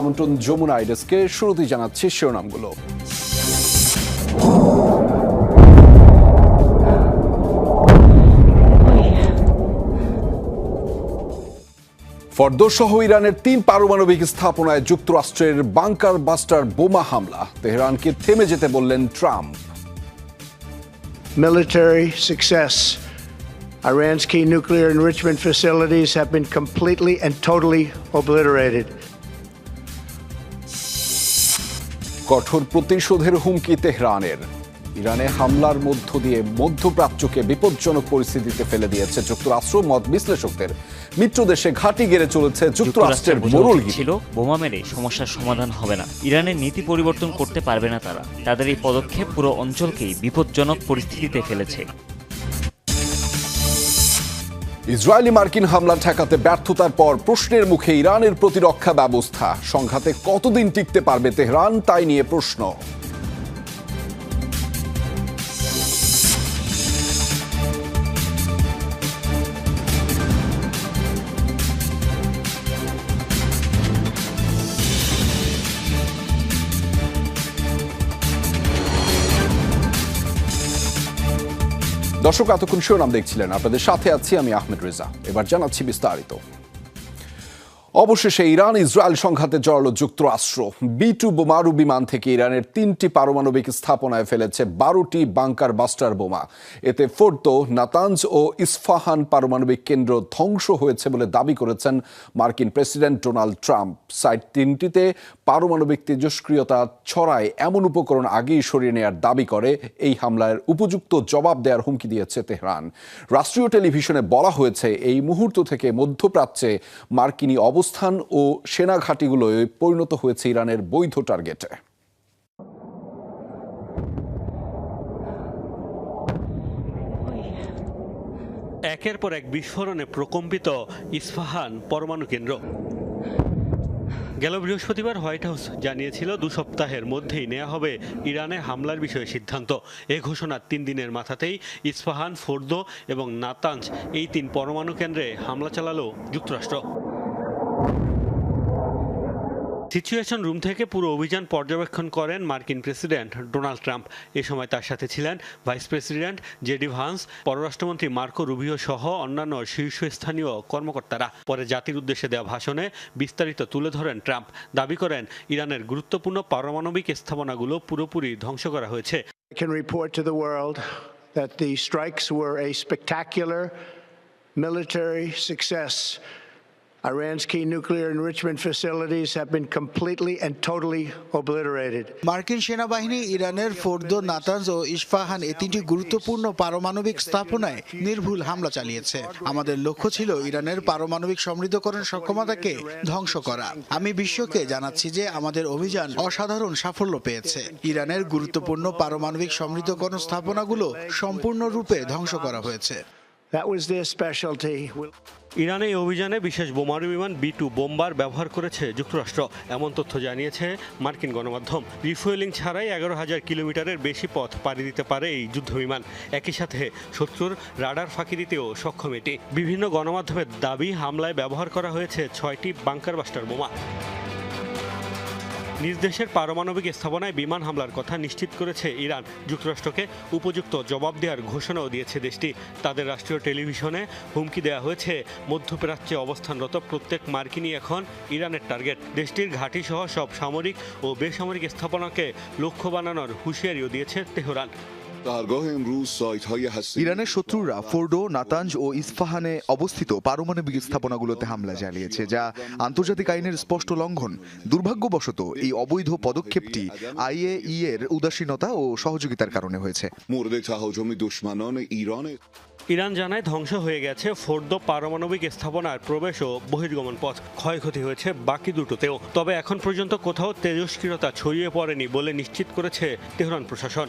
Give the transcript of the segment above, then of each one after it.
আমন্ত্রণ যমুনা আইডেসকে শুরুতেই জানাচ্ছি শিরোনামগুলো ফর্দসহ ইরানের তিন পারমাণবিক স্থাপনায় যুক্তরাষ্ট্রের বাংকার বাস্টার বোমা হামলা তেহরানকে থেমে যেতে বললেন Trump military success. Iran's key nuclear enrichment facilities have been completely and totally obliterated. কঠোর প্রতিশোধের হুমকি তেহরানের। ইরানে হামলার মধ্য দিয়ে মধ্যপ্রাচ্যকে বিপজ্জনক পরিস্থিতিতে ফেলে দিয়েছে যুক্তরাষ্ট্র। মত বিশ্লেষকদের মিত্র দেশে ঘাঁটি গেড়ে চলেছে যুক্তরাষ্ট্রের মরুল ছিল বোমা মেরে সমস্যার সমাধান হবে না। ইরানের নীতি পরিবর্তন করতে পারবে না তারা। তাদের এই পদক্ষেপ পুরো অঞ্চলকেই বিপজ্জনক পরিস্থিতিতে ফেলেছে। ইসরায়েলি মার্কিন হামলা ঠেকাতে ব্যর্থতার পর প্রশ্নের মুখে ইরানের প্রতিরক্ষা ব্যবস্থা। সংঘাতে কতদিন টিকতে পারবে তেহরান, তাই নিয়ে প্রশ্ন। দর্শক এতক্ষণ শিরোনাম দেখছিলেন। আপনাদের সাথে আছি আমি আহমেদ রেজা। এবার জানাচ্ছি বিস্তারিত। অবশেষে ইরান, ইসরায়েল সংঘাতে জড়ালো যুক্তরাষ্ট্র। বি টু বোমারু বিমান থেকে ইরানের তিনটি পারমাণবিক স্থাপনায় ফেলেছে বারোটি বাংকার বাস্টার বোমা। এতে ফোর্তো নাতাঞ্জ ও ইস্ফাহান পারমাণবিক কেন্দ্র ধ্বংস হয়েছে বলে দাবি করেছেন মার্কিন প্রেসিডেন্ট ডোনাল্ড ট্রাম্প। সাইট তিনটিতে পারমাণবিক তেজস্ক্রিয়তা ছড়ায় এমন উপকরণ আগেই সরিয়ে নেওয়ার দাবি করে। এই হামলার উপযুক্ত জবাব দেওয়ার হুমকি দিয়েছে তেহরান। রাষ্ট্রীয় টেলিভিশনে বলা হয়েছে, এই মুহূর্ত থেকে মধ্যপ্রাচ্যে মার্কিনী অবস্থান ও সেনা ঘাঁটিগুলোয় পরিণত হয়েছে ইরানের বৈধ টার্গেটে। একের পর এক বিস্ফোরণে প্রকম্পিত ইস্ফাহান পরমাণু কেন্দ্র। গেল বৃহস্পতিবার হোয়াইট হাউস জানিয়েছিল, দু সপ্তাহের মধ্যেই নেওয়া হবে ইরানে হামলার বিষয়ে সিদ্ধান্ত। এ ঘোষণার তিন দিনের মাথাতেই ইস্ফাহান, ফোর্দো এবং নাতাঞ্জ এই তিন পরমাণু কেন্দ্রে হামলা চালালো যুক্তরাষ্ট্র। সিচুয়েশন রুম থেকে পুরো অভিযান পর্যবেক্ষণ করেন মার্কিন প্রেসিডেন্ট ডোনাল্ড ট্রাম্প। এ সময় তার সাথে ছিলেন ভাইস প্রেসিডেন্ট জেডি ভান্স, পররাষ্ট্রমন্ত্রী মার্কো রুবিও সহ অন্যান্য শীর্ষস্থানীয় কর্মকর্তারা। পরে জাতির উদ্দেশ্যে দেওয়া ভাষণে বিস্তারিত তুলে ধরেন ট্রাম্প। দাবি করেন, ইরানের গুরুত্বপূর্ণ পারমাণবিক স্থাপনাগুলো পুরোপুরি ধ্বংস করা হয়েছে। That the strikes were a spectacular military success. Iran's key nuclear enrichment facilities have been completely and totally obliterated. মার্কিন সেনাবাহিনী ইরানের ফোর্দো নাতানজ ও ইস্ফাহান এ তিনটি গুরুত্বপূর্ণ পারমাণবিক স্থাপনায় নির্ভুল হামলা চালিয়েছে আমাদের লক্ষ্য ছিল ইরানের পারমাণবিক সমৃদ্ধকরণ সক্ষমতাকে ধ্বংস করা আমি বিশ্বকে জানাচ্ছি যে আমাদের অভিযান অসাধারণ সাফল্য পেয়েছে ইরানের গুরুত্বপূর্ণ পারমাণবিক সমৃদ্ধকরণ স্থাপনাগুলো সম্পূর্ণরূপে ধ্বংস করা হয়েছে That was their specialty. ইরানে এই অভিযানে বিশেষ বোমারু বিমান বি টু বোমবার ব্যবহার করেছে যুক্তরাষ্ট্র। এমন তথ্য জানিয়েছে মার্কিন গণমাধ্যম। রিফুয়েলিং ছাড়াই এগারো হাজার কিলোমিটারের বেশি পথ পাড়ি দিতে পারে এই যুদ্ধবিমান একই সাথে শত্রুর রাডার ফাঁকি দিতেও সক্ষম এটি। বিভিন্ন গণমাধ্যমের দাবি, হামলায় ব্যবহার করা হয়েছে ছয়টি বাংকার বাস্টার বোমা। নিজ দেশের পারমাণবিক স্থাপনায় বিমান হামলার কথা নিশ্চিত করেছে ইরান। যুক্তরাষ্ট্রকে উপযুক্ত জবাব দেওয়ার ঘোষণাও দিয়েছে দেশটি। তাদের রাষ্ট্রীয় টেলিভিশনে হুমকি দেওয়া হয়েছে, মধ্যপ্রাচ্যে অবস্থানরত প্রত্যেক মার্কিনই এখন ইরানের টার্গেট। দেশটির ঘাঁটি সহ সব সামরিক ও বেসামরিক স্থাপনাকে লক্ষ্য বানানোর হুঁশিয়ারিও দিয়েছে তেহরান। ইরানের শত্রুরা ফোর্ডো নাতাঞ্জ ও ইস্পাহানে অবস্থিত পারমাণবিক স্থাপনাগুলোতে হামলা চালিয়েছে যা আন্তর্জাতিক আইনের স্পষ্ট লঙ্ঘন। দুর্ভাগ্যবশত এই অবৈধ পদক্ষেপটি আইএই এর উদাসীনতা ও সহযোগিতার কারণে হয়েছে। ইরান জানায় ধ্বংস হয়ে গেছে ফোর্দ পারমাণবিক স্থাপনার প্রবেশ ও বহির্গমন পথ। ক্ষয়ক্ষতি হয়েছে বাকি দুটোতেও। তবে এখন পর্যন্ত কোথাও তেজস্ক্রিয়তা ছড়িয়ে পড়েনি বলে নিশ্চিত করেছে তেহরান প্রশাসন।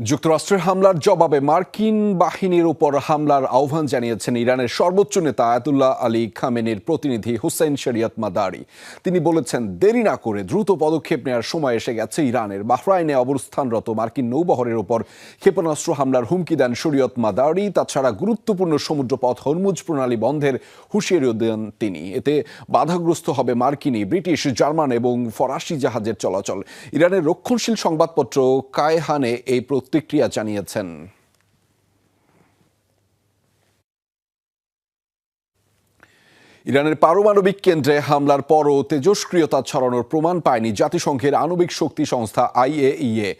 যুক্তরাষ্ট্রের হামলার জবাবে মার্কিন বাহিনীর উপর হামলার আহ্বান জানিয়েছেন ইরানের সর্বোচ্চ নেতা আয়াতুল্লাহ আলী খামেনির প্রতিনিধি হুসেইন শরিয়ত মাদারি। তিনি বলেছেন, দেরি না করে দ্রুত পদক্ষেপ নেওয়ার সময় এসে গেছে ইরানের বাহরাইনে অবস্থানরত মার্কিন নৌবহরের উপর ক্ষেপণাস্ত্র হামলার হুমকি দেন শরিয়ত মাদারি। তাছাড়া গুরুত্বপূর্ণ সমুদ্রপথ হরমুজ প্রণালী বন্ধের হুঁশিয়ারিও দেন তিনি। এতে বাধাগ্রস্ত হবে মার্কিনী, ব্রিটিশ, জার্মান এবং ফরাসি জাহাজের চলাচল। ইরানের রক্ষণশীল সংবাদপত্র কায়হানে এই প্রতিক্রিয়া জানিয়েছেন। ইরানের পারমাণবিক কেন্দ্রে হামলার পরও তেজস্ক্রিয়তা ছড়ানোর প্রমাণ পায়নি জাতিসংঘের আণবিক শক্তি সংস্থা আইএইএ।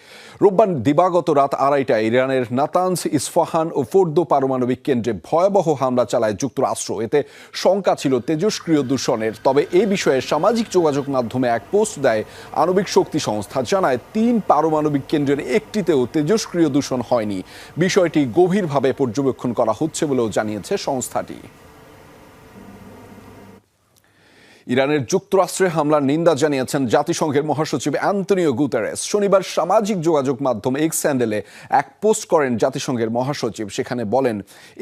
রোববার দিবাগত রাত আড়াইটায় ইরানের নাতানস ইস্ফাহান ও ফোর্দো পারমাণবিক কেন্দ্রে ভয়াবহ হামলা চালায় যুক্তরাষ্ট্র। এতে শঙ্কা ছিল তেজস্ক্রিয় দূষণের। তবে এ বিষয়ে সামাজিক যোগাযোগ মাধ্যমে এক পোস্ট দেয় আণবিক শক্তি সংস্থা, জানায় তিন পারমাণবিক কেন্দ্রের একটিতেও তেজস্ক্রিয় দূষণ হয়নি। বিষয়টি গভীরভাবে পর্যবেক্ষণ করা হচ্ছে বলেও জানিয়েছে সংস্থাটি। ইরানের যুক্তরাষ্ট্রে হামলার নিন্দা জানিয়েছেন জাতিসংঘের মহাসচিব অ্যান্তনিও গুতারেস। শনিবার সামাজিক যোগাযোগ মাধ্যম এক্স স্যান্ডেলে এক পোস্ট করেন জাতিসংঘের মহাসচিব। সেখানে বলেন,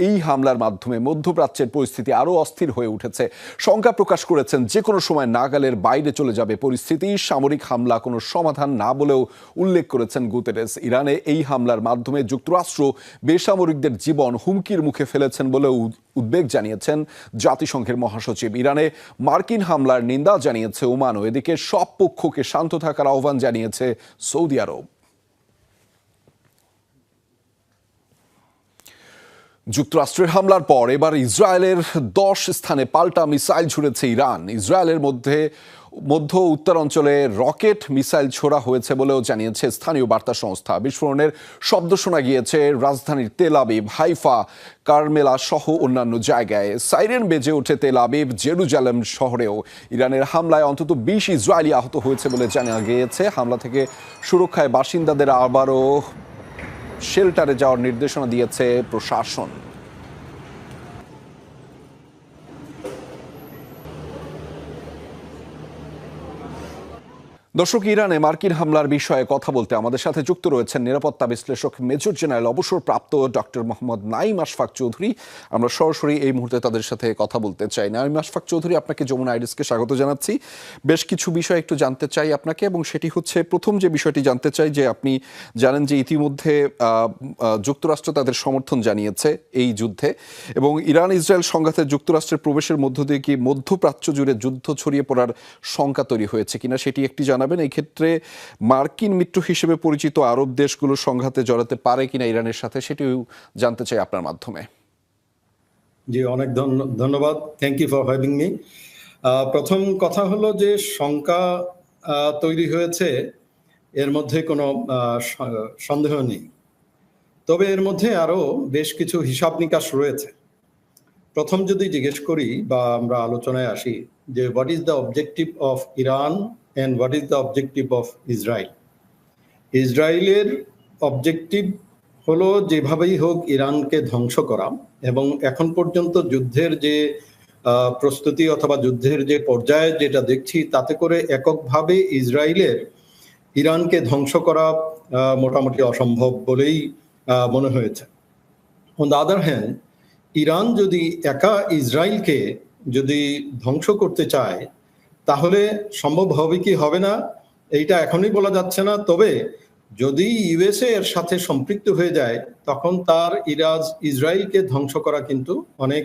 এই হামলার মাধ্যমে মধ্যপ্রাচ্যের পরিস্থিতি আরও অস্থির হয়ে উঠেছে। শঙ্কা প্রকাশ করেছেন যে কোনো সময় নাগালের বাইরে চলে যাবে পরিস্থিতি। সামরিক হামলা কোনো সমাধান না বলেও উল্লেখ করেছেন গুতেরেস। ইরানে এই হামলার মাধ্যমে যুক্তরাষ্ট্র বেসামরিকদের জীবন হুমকির মুখে ফেলেছেন বলেও উদ্বেগ জানিয়েছেন জাতিসংঘের মহাসচিব ইরানে। মার্কিন হামলার নিন্দা জানিয়েছে ওমানও। এদিকে সব পক্ষকে শান্ত থাকার আহ্বান জানিয়েছে সৌদি আরব। যুক্তরাষ্ট্রের হামলার পর এবার ইসরায়েলের দশ স্থানে পাল্টা মিসাইল ছুড়েছে ইরান। ইসরায়েলের মধ্যে মধ্য উত্তর অঞ্চলে রকেট মিসাইল ছোড়া হয়েছে বলেও জানিয়েছে স্থানীয় বার্তা সংস্থা। বিস্ফোরণের শব্দ শোনা গিয়েছে রাজধানীর তেল আবিব, হাইফা, কারমেলা সহ অন্যান্য জায়গায়। সাইরেন বেজে ওঠে তেল আবিব, জেরুজালেম শহরেও। ইরানের হামলায় অন্তত বিশ ইসরায়েলি আহত হয়েছে বলে জানা গিয়েছে। হামলা থেকে সুরক্ষায় বাসিন্দাদের আবারও শেল্টারে যাওয়ার নির্দেশনা দিয়েছে প্রশাসন। দর্শক, ইরানে মার্কিন হামলার বিষয়ে কথা বলতে আমাদের সাথে যুক্ত রয়েছেন নিরাপত্তা বিশ্লেষক, মেজর জেনারেল, অবসরপ্রাপ্ত ডক্টর মোহাম্মদ নাইম আশফাক চৌধুরী। আমরা সরাসরি এই মুহূর্তে তাদের সাথে কথা বলতে চাই। নাইম আশফাক চৌধুরী, আপনাকে যমুনা আইডিসকে স্বাগত জানাচ্ছি। বেশ কিছু বিষয় একটু জানতে চাই আপনাকে, এবং সেটি হচ্ছে, প্রথম যে বিষয়টি জানতে চাই, যে আপনি জানেন যে ইতিমধ্যে যুক্তরাষ্ট্র তাদের সমর্থন জানিয়েছে এই যুদ্ধে, এবং ইরান ইসরায়েল সংঘাতে যুক্তরাষ্ট্রের প্রবেশের মধ্য দিয়ে কি মধ্যপ্রাচ্য জুড়ে যুদ্ধ ছড়িয়ে পড়ার শঙ্কা তৈরি হয়েছে কিনা, সেটি একটি জানাবেন এই ক্ষেত্রে মার্কিন মিত্র হিসেবে পরিচিত আরব দেশগুলো সংঘাতে জড়াতে পারে কিনা ইরানের সাথে সেটিও জানতে চাই আপনার মাধ্যমে। জি, অনেক ধন্য- ধন্যবাদ। Thank you for having me প্রথম কথা হলো যে শঙ্কা তৈরি হয়েছে, এর মধ্যে কোনো সন্দেহ নেই। তবে এর মধ্যে আরও বেশ কিছু হিসাব নিকাশ রয়েছে। প্রথম যদি জিজ্ঞেস করি বা আমরা আলোচনায় আসি যে what is the objective of Iran and what is the objective of Israel ইসরায়েলের অবজেক্টিভ হলো যেভাবেই হোক ইরানকে ধ্বংস করা এবং এখন পর্যন্ত যুদ্ধের যে প্রস্তুতি অথবা যুদ্ধের যে পর্যায়ে যেটা দেখছি, তাতে করে এককভাবে ইসরায়েলের ইরানকে ধ্বংস করা মোটামুটি অসম্ভব বলেই মনে হয়েছে। On the other hand Iran যদি একা ইসরায়েলকে যদি ধ্বংস করতে চায় তাহলে সম্ভব হবে কি হবে না? এইটা এখনই বলা যাচ্ছে না। তবে যদি ইউএসএ এর সাথে সম্পৃক্ত হয়ে যায়, তখন তার ইরাজ ইসরায়েলকে ধ্বংস করা কিন্তু অনেক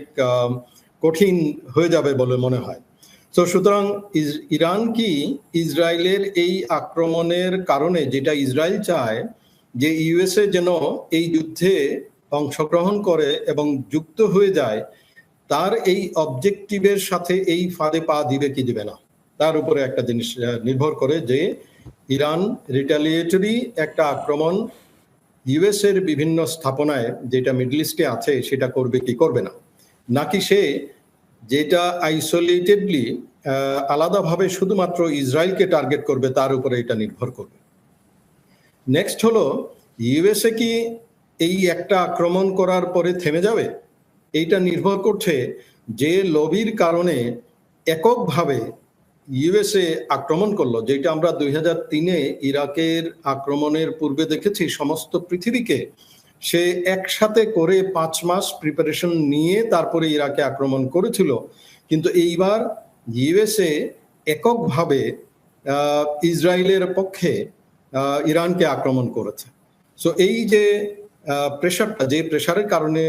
কঠিন হয়ে যাবে বলে মনে হয়। তো সুতরাং ইরান কি ইসরায়েলের এই আক্রমণের কারণে যেটা ইসরায়েল চায়, যে ইউএসএ যেন এই যুদ্ধে অংশগ্রহণ করে এবং যুক্ত হয়ে যায়, তার এই অবজেক্টিভের সাথে এই ফাঁদে পা দিবে কি দিবে না? তার উপরে একটা জিনিস নির্ভর করে যে ইরান রিটালিয়েটরি একটা আক্রমণ ইউএস এর বিভিন্ন স্থাপনায় যেটা মিডল ইস্টে আছে সেটা করবে কি করবে না। নাকি সে যেটা আইসোলেটেডলি আলাদাভাবে শুধুমাত্র ইসরায়েলকে টার্গেট করবে তার উপরে এটা নির্ভর করবে। নেক্সট হলো, ইউএসএ কি এই একটা আক্রমণ করার পরে থেমে যাবে? এইটা নির্ভর করছে যে লবির কারণে এককভাবে ইউএসএ আক্রমণ করল, যেটা আমরা দুই হাজার তিনে ইরাকের আক্রমণের পূর্বে দেখেছি, সমস্ত পৃথিবীকে সে একসাথে করে পাঁচ মাস প্রিপারেশন নিয়ে তারপরে ইরাকে আক্রমণ করেছিল। কিন্তু এইবার ইউএসএ এককভাবে ইসরায়েলের পক্ষে ইরানকে আক্রমণ করেছে। সো এই যে প্রেশারটা যে প্রেশারের কারণে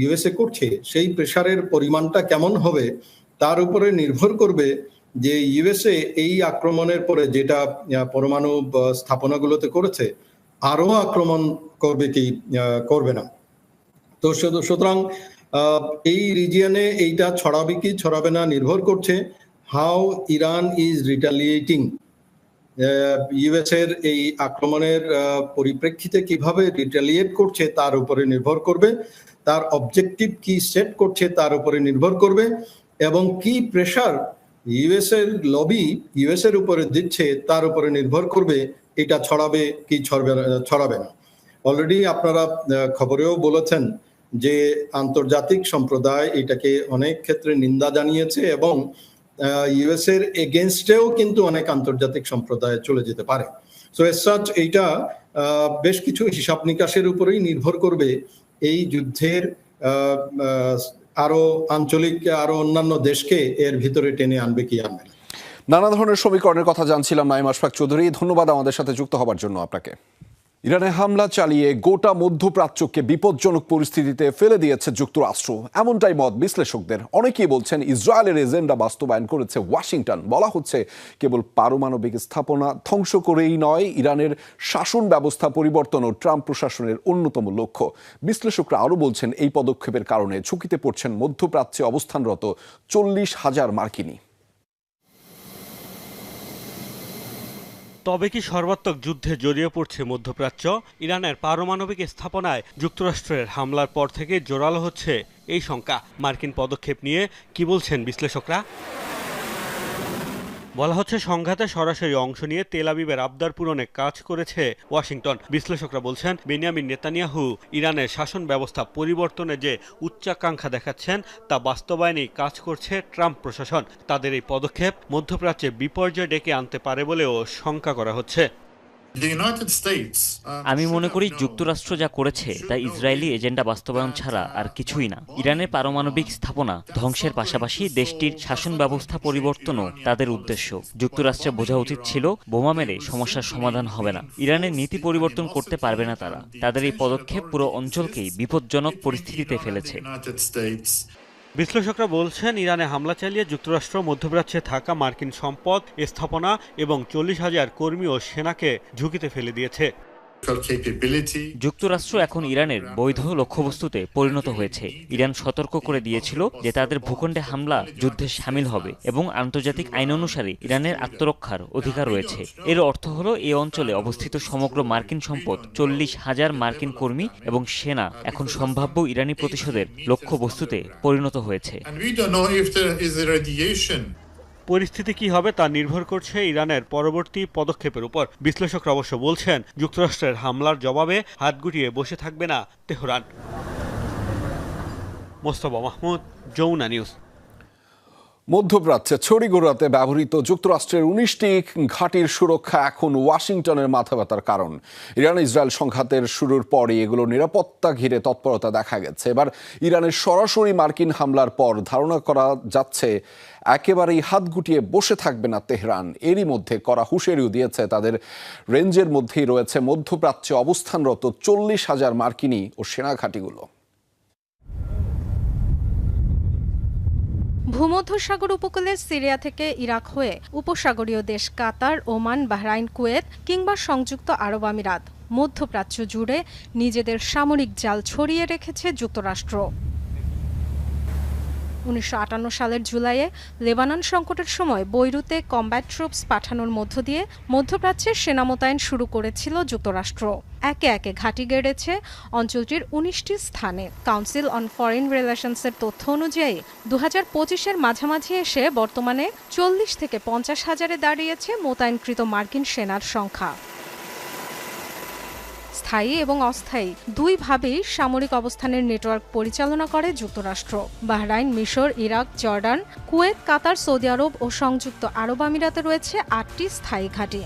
ইউএসএ করছে, সেই প্রেশারের পরিমাণটা কেমন হবে, তার উপরে নির্ভর করবে যে ইউএসএ এই আক্রমণের পরে যেটা পরমাণু স্থাপনাগুলোতে করেছে আরও আক্রমণ করবে কি করবে না। তো সুতরাং এই রিজিয়নে এইটা ছড়াবে কি, ছড়াবে না, নির্ভর করছে how Iran is retaliating. US এর এই আক্রমণের পরিপ্রেক্ষিতে কীভাবে রিটালিয়েট করছে তার উপরে নির্ভর করবে, তার অবজেক্টিভ কি সেট করছে তার উপরে নির্ভর করবে, এবং কি প্রেশার ইউএস এর লবি ইউএস এর উপরে দিচ্ছে, তার উপরে নির্ভর করবে, এটা ছড়াবে কি ছড়াবে ছড়াবে না। অলরেডি আপনারা খবরেও বলেছেন যে আন্তর্জাতিক সম্প্রদায় এটাকে অনেক ক্ষেত্রে নিন্দা জানিয়েছে এবং ইউএস এর এগেনস্টেও কিন্তু অনেক আন্তর্জাতিক সম্প্রদায় চলে যেতে পারে। সো এস সাচ এইটা বেশ কিছু হিসাব নিকাশের উপরেই নির্ভর করবে এই যুদ্ধের আরও আঞ্চলিক, আরও অন্যান্য দেশকে এর ভিতরে টেনে আনবে কি আনবে নানা ধরনের সমীকরণের কথা জানছিলাম নাইম আশফাক চৌধুরী। ধন্যবাদ আমাদের সাথে যুক্ত হবার জন্য আপনাকে। ইরানে হামলা চালিয়ে গোটা মধ্যপ্রাচ্যকে বিপজ্জনক পরিস্থিতিতে ফেলে দিয়েছে যুক্তরাষ্ট্র। এমনটাই মত বিশ্লেষকদের। অনেকেই বলছেন ইসরায়েলের এজেন্ডা বাস্তবায়ন করেছে ওয়াশিংটন। বলা হচ্ছে কেবল পারমাণবিক স্থাপনা ধ্বংস করেই নয়, ইরানের শাসন ব্যবস্থা পরিবর্তনও ট্রাম্প প্রশাসনের অন্যতম লক্ষ্য। বিশ্লেষকরা আরও বলছেন এই পদক্ষেপের কারণে ঝুঁকিতে পড়ছেন মধ্যপ্রাচ্যে অবস্থানরত চল্লিশ হাজার মার্কিনী। তবে কি সর্বাত্মক যুদ্ধে জড়িয়ে পড়ছে মধ্যপ্রাচ্য? ইরানের পারমাণবিক স্থাপনায় যুক্তরাষ্ট্রের হামলার পর থেকে জোরালো হচ্ছে এই শঙ্কা। মার্কিন পদক্ষেপ নিয়ে কি বলছেন বিশ্লেষকরা? বলা হচ্ছে, সংঘাতে সরাসরি অংশ নিয়ে তেল আবিবের আবদার পূরণে কাজ করেছে ওয়াশিংটন। বিশ্লেষকরা বলছেন, বেনিয়ামিন নেতানিয়াহু ইরানের শাসন ব্যবস্থা পরিবর্তনে যে উচ্চাকাঙ্ক্ষা দেখাচ্ছেন, তা বাস্তবায়নেই কাজ করছে ট্রাম্প প্রশাসন। তাদের এই পদক্ষেপ মধ্যপ্রাচ্যে বিপর্যয় ডেকে আনতে পারে বলেও শঙ্কা করা হচ্ছে। আমি মনে করি যুক্তরাষ্ট্র যা করেছে তা ইসরায়েলি এজেন্ডা বাস্তবায়ন ছাড়া আর কিছুই না। ইরানের পারমাণবিক স্থাপনা ধ্বংসের পাশাপাশি দেশটির শাসন ব্যবস্থা পরিবর্তনও তাদের উদ্দেশ্য। যুক্তরাষ্ট্রে বোঝা উচিত ছিল বোমা মেরে সমস্যার সমাধান হবে না। ইরানের নীতি পরিবর্তন করতে পারবে না তারা। তাদের এই পদক্ষেপ পুরো অঞ্চলকেই বিপজ্জনক পরিস্থিতিতে ফেলেছে। বিশ্লেষকরা বলছেন, ইরানে হামলা চালিয়ে যুক্তরাষ্ট্র, মধ্যপ্রাচ্যে থাকা মার্কিন সম্পদ, স্থাপনা এবং চল্লিশ হাজার কর্মী ও সেনাকে ঝুঁকিতে ফেলে দিয়েছে। যুক্তরাষ্ট্র এখন ইরানের বৈধ লক্ষ্যবস্তুতে পরিণত হয়েছে। ইরান সতর্ক করে দিয়েছিল যে তাদের ভূখণ্ডে হামলা যুদ্ধে সামিল হবে এবং আন্তর্জাতিক আইন অনুসারে ইরানের আত্মরক্ষার অধিকার রয়েছে। এর অর্থ হলো এই অঞ্চলে অবস্থিত সমগ্র মার্কিন সম্পদ চল্লিশ হাজার মার্কিন কর্মী এবং সেনা এখন সম্ভাব্য ইরানি প্রতিশোধের লক্ষ্যবস্তুতে পরিণত হয়েছে। পরিস্থিতি কি হবে তা নির্ভর করছে ইরানের পরবর্তী পদক্ষেপের উপর। বিশ্লেষকরা অবশ্য বলছেন, যুক্তরাষ্ট্রের হামলার জবাবে হাত গুটিয়ে বসে থাকবে না তেহরান। মোস্তফা মাহমুদ যৌনা নিউজ। মধ্যপ্রাচ্যে ছড়িগোড়াতে ব্যবহৃত যুক্তরাষ্ট্রের উনিশটি ঘাঁটির সুরক্ষা এখন ওয়াশিংটনের মাথা ব্যথার কারণ। ইরান ইসরায়েল সংঘাতের শুরুর পরই এগুলো নিরাপত্তা ঘিরে তৎপরতা দেখা গেছে। এবার ইরানের সরাসরি মার্কিন হামলার পর ধারণা করা যাচ্ছে, একেবারেই হাত গুটিয়ে বসে থাকবে না তেহরান। এরই মধ্যে করা হুঁশিয়ারিও দিয়েছে তাদের। রেঞ্জের মধ্যেই রয়েছে মধ্যপ্রাচ্যে অবস্থানরত চল্লিশ হাজার মার্কিনী ও সেনা ঘাঁটিগুলো ভূমধ্যসাগর উপকূলে সিরিয়া থেকে ইরাক হয়ে উপসাগরীয় দেশ কাতার, ওমান, বাহরাইন, কুয়েত কিংবা সংযুক্ত আরব আমিরাত। মধ্যপ্রাচ্য জুড়ে নিজেদের সামরিক জাল ছড়িয়ে রেখেছে যুক্তরাষ্ট্র। উনিশশো আটান্ন সালের জুলাইয়ে লেবানন সংকটের সময় বৈরুতে কম্ব্যাট ট্রুপস পাঠানোর মধ্য দিয়ে মধ্যপ্রাচ্যের সেনা মোতায়েন শুরু করেছিল যুক্তরাষ্ট্র। একে একে ঘাঁটি গেড়েছে অঞ্চলটির উনিশটি স্থানে। কাউন্সিল অন ফরেন রিলেশনসের তথ্য অনুযায়ী দু হাজার পঁচিশের মাঝামাঝি এসে বর্তমানে চল্লিশ থেকে পঞ্চাশ হাজারে দাঁড়িয়েছে মোতায়েনকৃত মার্কিন সেনার সংখ্যা। স্থায়ী এবং অস্থায়ী। দুইভাবেই সামরিক অবস্থানের নেটওয়ার্ক পরিচালনা করে যুক্তরাষ্ট্র। বাহরাইন, মিশর, Iraq, Jordan, Kuwait, Qatar, Saudi আরব ও সংযুক্ত আরব আমিরাতে রয়েছে আটটি স্থায়ী ঘাঁটি।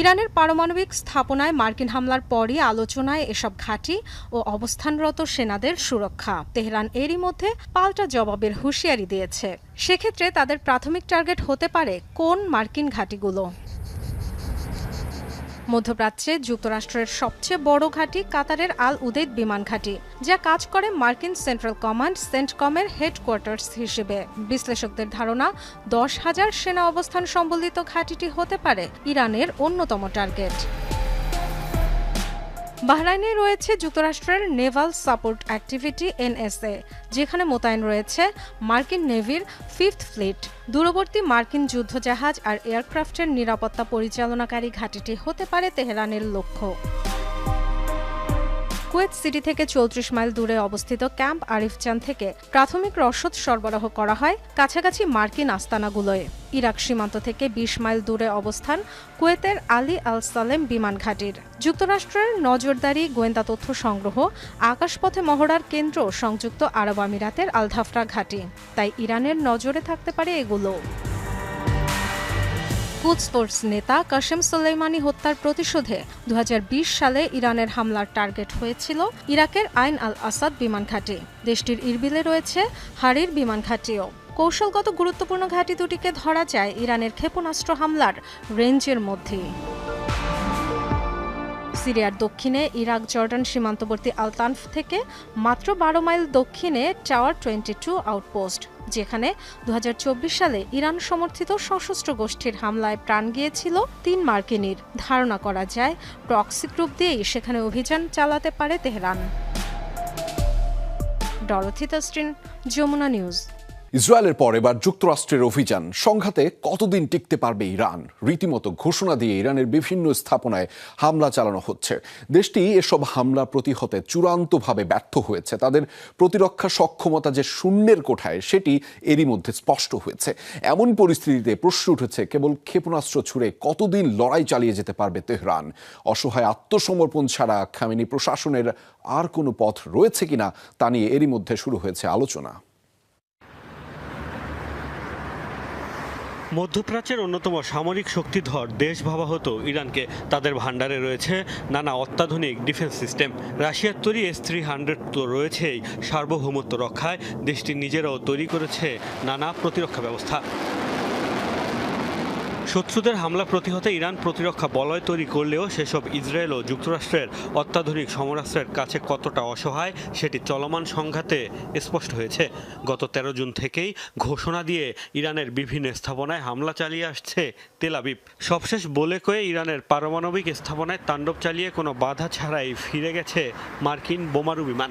ইরানের পারমাণবিক স্থাপনায় মার্কিন হামলার পরই আলোচনায় এসব ঘাঁটি ও অবস্থানরত সেনাদের সুরক্ষা। তেহরান এরই মধ্যে পাল্টা জবাবের হুঁশিয়ারি দিয়েছে। সেক্ষেত্রে তাদের প্রাথমিক টার্গেট হতে পারে কোন মার্কিন ঘাঁটিগুলো? মধ্যপ্রাচ্যে যুক্তরাষ্ট্রের সবচেয়ে বড় ঘাঁটি কাতারের আল উদেদ বিমান ঘাঁটি, যা কাজ করে মার্কিন সেন্ট্রাল কমান্ড সেন্টকমের হেডকোয়ার্টার্স হিসেবে। বিশ্লেষকদের ধারণা, দশ হাজার সেনা অবস্থান সম্বলিত ঘাঁটিটি হতে পারে ইরানের অন্যতম টার্গেট। বাহরাইনে রয়েছে যুক্তরাষ্ট্রের নেভাল সাপোর্ট অ্যাক্টিভিটি, এনএসএ, যেখানে মোতায়েন রয়েছে মার্কিন নেভির ফিফথ ফ্লিট। দূরবর্তী মার্কিন যুদ্ধজাহাজ আর এয়ারক্রাফটের নিরাপত্তা পরিচালনাকারী ঘাঁটিটি হতে পারে তেহরানের লক্ষ্য। কুয়েত সিটি থেকে চৌত্রিশ মাইল দূরে অবস্থিত ক্যাম্প আরিফচান থেকে প্রাথমিক রসদ সরবরাহ করা হয় কাছাকাছি মার্কিন আস্তানাগুলোয়। ইরাক সীমান্ত থেকে ২০ মাইল দূরে অবস্থান কুয়েতের আলী আল সালেম বিমান ঘাঁটির। যুক্তরাষ্ট্রের নজরদারি গোয়েন্দা তথ্য সংগ্রহ, আকাশপথে মহড়ার কেন্দ্র সংযুক্ত আরব আমিরাতের আলধাফরা ঘাঁটি। তাই ইরানের নজরে থাকতে পারে এগুলো। কুদস স্পোর্টস নেতা কাশেম সোলেমানি হত্যার প্রতিশোধে। দু হাজার বিশ সালে ইরানের হামলার টার্গেট হয়েছিল ইরাকের আইন আল আসাদ বিমান ঘাঁটি। দেশটির ইরবিলে রয়েছে হারির বিমান ঘাঁটিও। কৌশলগত গুরুত্বপূর্ণ ঘাঁটি দুটিকে ধরা যায় ইরানের ক্ষেপণাস্ত্র হামলার রেঞ্জের মধ্যেই। সিরিয়ার দক্ষিণে ইরাক জর্ডান সীমান্তবর্তী আলতানফ থেকে মাত্র বারো মাইল দক্ষিণে টাওয়ার টোয়েন্টি টু আউটপোস্ট, যেখানে দু হাজার চব্বিশ সালে ইরান সমর্থিত সশস্ত্র গোষ্ঠীর হামলায় প্রাণ গিয়েছিল তিন মার্কিনীর। ধারণা করা যায়, প্রক্সি গ্রুপ দিয়েই সেখানে অভিযান চালাতে পারে তেহরান। ডরথি তস্ট্রিন যমুনা নিউজ। ইসরায়েলের পর এবার যুক্তরাষ্ট্রের অভিযান। সংঘাতে কতদিন টিকতে পারবে ইরান? রীতিমতো ঘোষণা দিয়ে ইরানের বিভিন্ন স্থাপনায় হামলা চালানো হচ্ছে। দেশটি এসব হামলা প্রতিহতে চূড়ান্তভাবে ব্যর্থ হয়েছে। তাদের প্রতিরক্ষা সক্ষমতা যে শূন্যের কোঠায়, সেটি এরই মধ্যে স্পষ্ট হয়েছে। এমন পরিস্থিতিতে প্রশ্ন উঠেছে, কেবল ক্ষেপণাস্ত্র ছুড়ে কতদিন লড়াই চালিয়ে যেতে পারবে তেহরান? অসহায় আত্মসমর্পণ ছাড়া খামেনি প্রশাসনের আর কোনো পথ রয়েছে কিনা, তা নিয়ে এরই মধ্যে শুরু হয়েছে আলোচনা। মধ্যপ্রাচ্যের অন্যতম সামরিক শক্তিধর দেশ ভাবা হতো ইরানকে। তাদের ভাণ্ডারে রয়েছে নানা অত্যাধুনিক ডিফেন্স সিস্টেম। রাশিয়ার তৈরি এস থ্রি হান্ড্রেড তো রয়েছেই সার্বভৌমত্ব রক্ষায়। দেশটি নিজেরাও তৈরি করেছে নানা প্রতিরক্ষা ব্যবস্থা। শত্রুদের হামলা প্রতিহতে ইরান প্রতিরক্ষা বলয় তৈরি করলেও সেসব ইসরায়েল ও যুক্তরাষ্ট্রের অত্যাধুনিক সমরাস্ত্রের কাছে কতটা অসহায় সেটি চলমান সংঘাতে স্পষ্ট হয়েছে। গত তেরো জুন থেকেই ঘোষণা দিয়ে ইরানের বিভিন্ন স্থাপনায় হামলা চালিয়ে আসছে তেলাবিব সবশেষ বলে কয়ে ইরানের পারমাণবিক স্থাপনায় তাণ্ডব চালিয়ে কোনো বাধা ছাড়াই ফিরে গেছে মার্কিন বোমারু বিমান।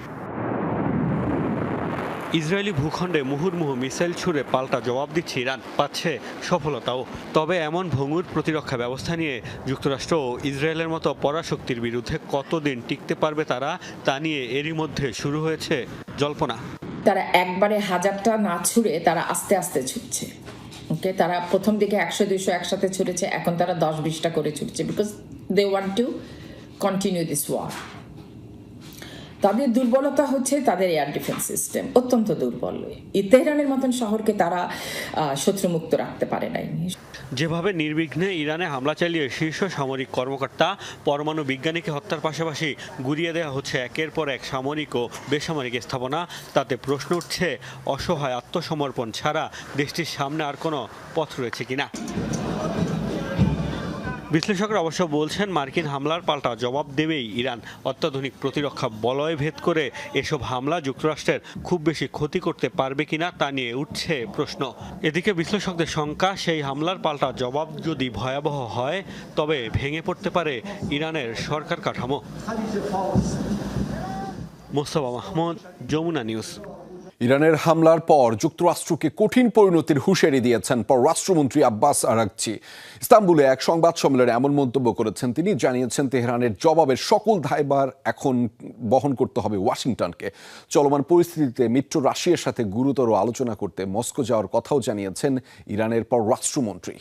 ইসরায়েলি ভূখণ্ডে মুহুর্মুহু মিসাইল ছুড়ে পাল্টা জবাব দিচ্ছে ইরান। পাচ্ছে সফলতাও। তবে এমন ভঙ্গুর প্রতিরক্ষা ব্যবস্থা নিয়ে যুক্তরাষ্ট্র ও ইসরায়েলের মতো পরাশক্তির বিরুদ্ধে কতদিন টিকতে পারবে তারা, তা নিয়ে এরই মধ্যে শুরু হয়েছে জল্পনা। তারা একবারে হাজারটা না ছুড়ে তারা আস্তে আস্তে ছুটছে ওকে, তারা প্রথম দিকে একশো, দুইশো একসাথে ছুটেছে এখন তারা দশ, বিশটা করে ছুটছে because they want to continue this war তাদের দুর্বলতা হচ্ছে তাদের এয়ার ডিফেন্স সিস্টেম অত্যন্ত দুর্বল। তেহরানের মতন শহরকে তারা শত্রুমুক্ত রাখতে পারে নাই। যেভাবে নির্বিঘ্নে ইরানে হামলা চালিয়ে শীর্ষ সামরিক কর্মকর্তা পরমাণু বিজ্ঞানীকে হত্যার পাশাপাশি গুড়িয়ে দেওয়া হচ্ছে একের পর এক সামরিক ও বেসামরিক স্থাপনা। তাতে প্রশ্ন উঠছে, অসহায় আত্মসমর্পণ ছাড়া দেশটির সামনে আর কোনো পথ রয়েছে কিনা? বিশ্লেষকরা অবশ্য বলছেন, মার্কিন হামলার পাল্টা জবাব দেবেই ইরান। অত্যাধুনিক প্রতিরক্ষা বলয় ভেদ করে এসব হামলা যুক্তরাষ্ট্রের খুব বেশি ক্ষতি করতে পারবে কিনা তা নিয়ে উঠছে প্রশ্ন। এদিকে বিশ্লেষকদের শঙ্কা, সেই হামলার পাল্টা জবাব যদি ভয়াবহ হয়, তবে ভেঙে পড়তে পারে ইরানের সরকার কাঠামো। মোস্তফা মাহমুদ, যমুনা নিউজ। ইরানের হামলার পর যুক্তরাষ্ট্রকে কঠিন পরিণতির হুঁশিয়ারি দিয়েছেন পররাষ্ট্রমন্ত্রী আব্বাস আরাকচি। ইস্তাম্বুলে এক সংবাদ সম্মেলনে এমন মন্তব্য করেছেন তিনি, জানিয়েছেন তেহরানের জবাবের সকল দায়ভার এখন বহন করতে হবে ওয়াশিংটনকে। চলমান পরিস্থিতিতে মিত্র রাশিয়ার সাথে গুরুতর আলোচনা করতে মস্কো যাওয়ার কথাও জানিয়েছেন ইরানের পররাষ্ট্রমন্ত্রী।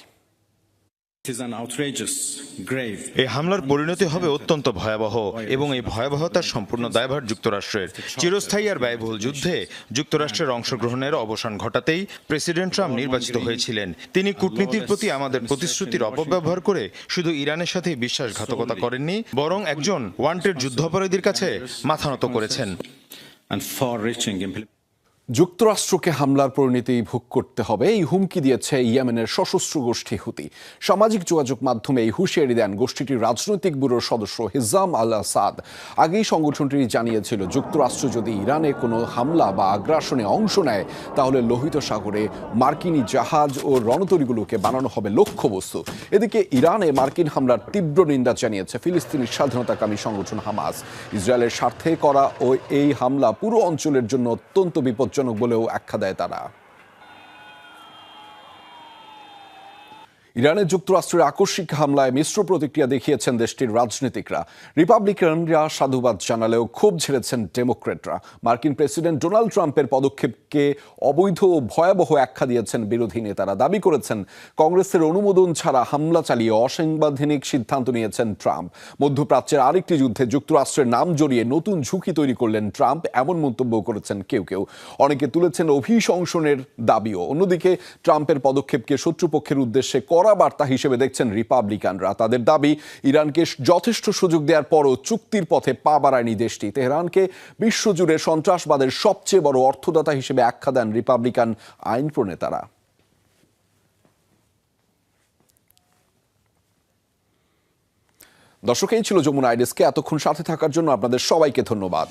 এই হামলার পরিণতি হবে অত্যন্ত ভয়াবহ এবং এই ভয়াবহতার সম্পূর্ণ দায়ভার যুক্তরাষ্ট্রের। চিরস্থায়ী আর ব্যয়বহুল যুদ্ধে যুক্তরাষ্ট্রের অংশগ্রহণের অবসান ঘটাতেই প্রেসিডেন্ট ট্রাম্প নির্বাচিত হয়েছিলেন। তিনি কূটনীতির প্রতি আমাদের প্রতিশ্রুতির অপব্যবহার করে শুধু ইরানের সাথে বিশ্বাসঘাতকতা করেননি বরং একজন ওয়ান্টেড যুদ্ধাপরাধীর কাছে মাথা নত করেছেন। যুক্তরাষ্ট্রকে হামলার পরিণতি ভোগ করতে হবে, এই হুমকি দিয়েছে ইয়েমেনের সশস্ত্র গোষ্ঠী হুতি। সামাজিক যোগাযোগ মাধ্যমে এই হুঁশিয়ারি দেন গোষ্ঠীটির রাজনৈতিক ব্যুরোর সদস্য হিজাম আল আসাদ। আগেই সংগঠনটি জানিয়েছিল, যুক্তরাষ্ট্র যদি ইরানে কোনো হামলা বা আগ্রাসনে অংশ নেয়, তাহলে লোহিত সাগরে মার্কিনী জাহাজ ও রণতরীগুলোকে বানানো হবে লক্ষ্যবস্তু। এদিকে ইরানে মার্কিন হামলার তীব্র নিন্দা জানিয়েছে ফিলিস্তিনি স্বাধীনতাকামী সংগঠন হামাস। ইসরায়েলের স্বার্থে করা ও এই হামলা পুরো অঞ্চলের জন্য অত্যন্ত বিপজ্জনক বলেও আখ্যা দেয় তারা। ইরানে যুক্তরাষ্ট্রের আকস্মিক হামলায় মিশ্র প্রতিক্রিয়া দেখিয়েছেন দেশটির রাজনীতিকরা। রিপাবলিকানরা সাধুবাদ জানালেও ক্ষোভ ঝেড়েছেন ডেমোক্রেটরা মার্কিন প্রেসিডেন্ট ডোনাল্ড ট্রাম্পের পদক্ষেপকে অবৈধ ও ভয়াবহ আখ্যা দিয়েছেন বিরোধী নেতারা। দাবি করেছেন, কংগ্রেসের অনুমোদন ছাড়া হামলা চালিয়ে অসাংবিধানিক সিদ্ধান্ত নিয়েছেন ট্রাম্প। মধ্যপ্রাচ্যের আরেকটি যুদ্ধে যুক্তরাষ্ট্রের নাম জড়িয়ে নতুন ঝুঁকি তৈরি করলেন ট্রাম্প, এমন মন্তব্য করেছেন কেউ কেউ। অনেকে তুলেছেন অভিশংসনের দাবিও। অন্যদিকে, ট্রাম্পের পদক্ষেপকে শত্রুপক্ষের উদ্দেশ্যে কড়া বার্তা হিসেবে দেখছেন রিপাবলিকানরা। তাদের দাবি, ইরানকে যথেষ্ট সুযোগ দেওয়ার পরও চুক্তির পথে পা বাড়ায়নি দেশটি। তেহরানকে বিশ্বজুড়ে সন্ত্রাসবাদের সবচেয়ে বড় অর্থদাতা হিসেবে আখ্যা দেন রিপাবলিকান আইন প্রণেতারা। দর্শক, এই ছিল যমুনা আইডেসকে। এতক্ষণ সাথে থাকার জন্য আপনাদের সবাইকে ধন্যবাদ।